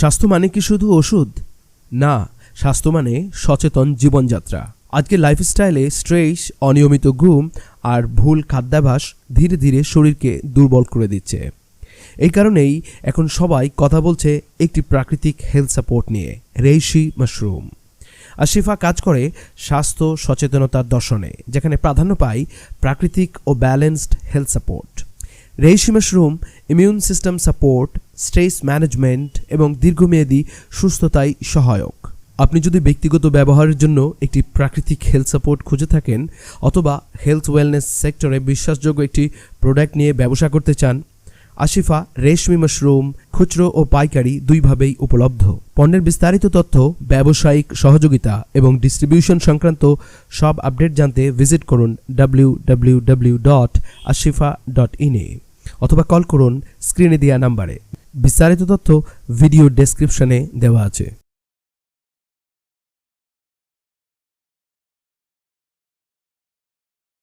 স্বাস্থ্য মানে কি শুধু ওষুধ? না, স্বাস্থ্য মানে সচেতন জীবনযাত্রা। আজকে লাইফস্টাইলে স্ট্রেস অনিয়মিত ঘুম আর ভুল খাদ্যাভ্যাস ধীরে ধীরে শরীরকে দুর্বল করে দিচ্ছে। এই কারণেই এখন সবাই কথা বলছে একটি প্রাকৃতিক হেলথ সাপোর্ট নিয়ে রেইশি মাশরুম আশিফা কাজ করে স্বাস্থ্য সচেতনতার দর্শনে, যেখানে প্রাধান্য পায় প্রাকৃতিক ও balanced health support reishi mushroom immune system support stress management এবং দীর্ঘমেয়াদী সুস্থতায় সহায়ক। আপনি যদি ব্যক্তিগত ব্যবহারের জন্য একটি প্রাকৃতিক হেলথ সাপোর্ট খুঁজে থাকেন অথবা হেলথ ওয়েলনেস সেক্টরে বিশ্বাসযোগ্য একটি প্রোডাক্ট নিয়ে ব্যবসা করতে চান আশিফা, রেশমি মাশরুম, খুচরো ও পাইকারি দুইভাবেই উপলব্ধ। পণ্যের বিস্তারিত তথ্য, ব্যবসায়িক সহযোগিতা এবং ডিস্ট্রিবিউশন সংক্রান্ত সব আপডেট জানতে ভিজিট করুন ডাব্লিউ ডাব্লিউ ডট ডট ইনে অথবা কল করুন স্ক্রিনে দেওয়া নাম্বারে। বিস্তারিত তথ্য ভিডিও ডেসক্রিপশনে দেওয়া আছে।